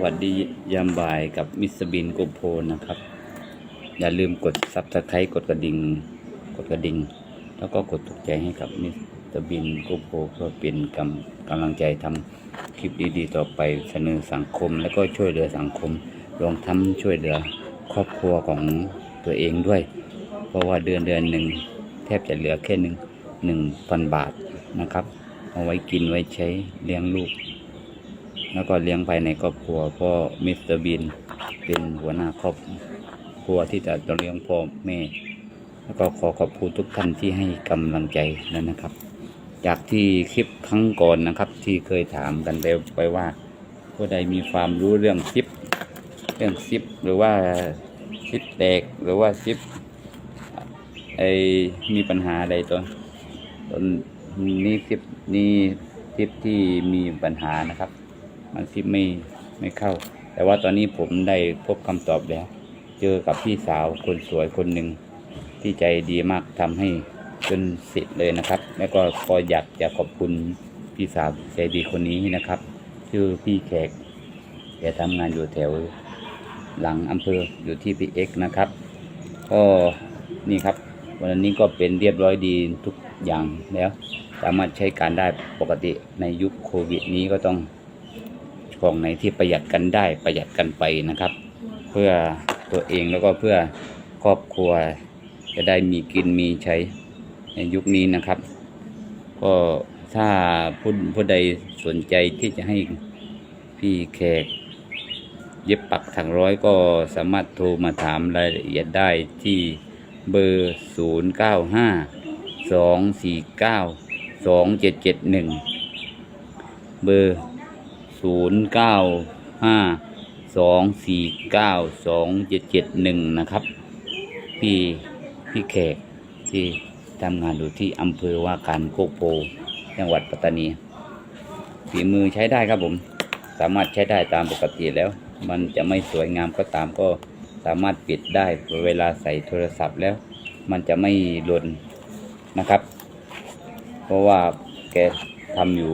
วัสดียามบ่ายกับมิสบินโกโพนะครับ อย่าลืมกดซับสไครต์กดกระดิ่งกดกระดิ่งแล้วก็กดถูกใจให้กับมิสบินโกโพเพื่อเป็นกำกำลังใจทำคลิปดีๆ ต่อไปเสนอสังคม แล้วก็ช่วยเหลือสังคมรวมทั้งช่วยเหลือครอบครัวของตัวเองด้วย เพราะว่าเดือนเดือนหนึ่งแทบจะเหลือแค่หนึ่งหนึ่งพันบาทนะครับ เอาไว้กินไว้ใช้เลี้ยงลูก แล้วก็เลี้ยงภายในครอบครัวเพราะมิสเตอร์บิน เป็นหัวหน้าครอบครัวที่จะต้องเลี้ยงพ่อแม่ แล้วก็ขอขอบคุณทุกท่านที่ให้กำลังใจนั้นนะครับ จากที่คลิปครั้งก่อนนะครับ ที่เคยถามกันไปไปว่าผู้ใดมีความรู้เรื่องซิปเรื่องซิปหรือว่าซิปแตกหรือว่าซิปไอมีปัญหาใดตัวตอนนี้ซิปนี่ซิปที่มีปัญหานะครับ มันซิปไม่ไม่เข้า แต่ว่าตอนนี้ผมได้พบคำตอบแล้ว เจอกับพี่สาวคนสวยคนหนึ่งที่ใจดีมากทำให้จนเสร็จเลยนะครับ แล้วก็ขออยากจะขอบคุณพี่สาวใจดีคนนี้นะครับ ชื่อพี่แขกแกทำงานอยู่แถวหลังอำเภออยู่ที่พีเอ็กนะครับ ก็นี่ครับ วันนี้ก็เป็นเรียบร้อยดีทุกอย่างแล้ว สามารถใช้การได้ปกติในยุคโควิดนี้ก็ต้อง ของไหนที่ประหยัดกันได้ประหยัดกันไปนะครับ เพื่อตัวเองแล้วก็เพื่อครอบครัวจะได้มีกินมีใช้ในยุคนี้นะครับ ก็ถ้าผู้ผู้ใดสนใจที่จะให้พี่แขก เย็บปักถังร้อยก็สามารถโทรมาถามรายละเอียดได้ที่เบอร์ 0 9 5 2 4 9 2 7 7 1 เบอร์ 0 9 5 2 4 9 2 7 7 1นะครับ พี่พี่แขกที่ทำงานอยู่ที่อำเภอว่าการโคกโพจังหวัดปัตตานีฝีมือใช้ได้ครับผม สามารถใช้ได้ตามปกติแล้ว มันจะไม่สวยงามก็ตามก็สามารถปิดได้เวลาใส่โทรศัพท์แล้ว มันจะไม่หล่นนะครับ เพราะว่าแกทำอยู่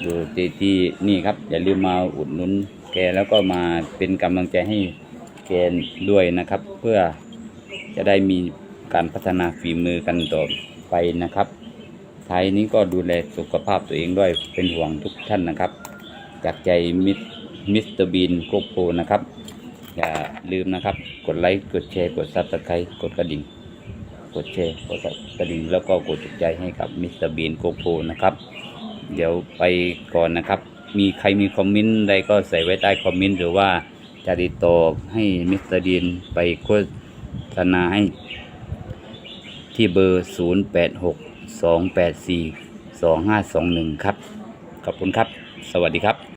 อยู่ที่ที่นี่ครับ อย่าลืมมาอุดหนุนแกแล้วก็มาเป็นกำลังใจให้แกด้วยนะครับ เพื่อจะได้มีการพัฒนาฝีมือกันต่อไปนะครับท้ายนี้ก็ดูแลสุขภาพตัวเองด้วยเป็นห่วงทุกท่านนะครับ จากใจมิสมิสเตอร์บีนโกโปนะครับ อย่าลืมนะครับ กดไลค์กดแชร์กดซับสไครต์กดกระดิ่ง กดแชร์กดกระดิ่งแล้วก็กดถูกใจให้กับมิสเตอร์บีนโกโปนะครับ เดี๋ยวไปก่อนนะครับ มีใครมีคอมเมนต์ใดก็ใส่ไว้ใต้คอมเมนต์หรือว่าจะติดต่อให้มิสเตอร์ดีนไปโฆษณาให้ที่เบอร์ 0 8 6 2 8 4 2 5 2 1 ครับ ขอบคุณครับ สวัสดีครับ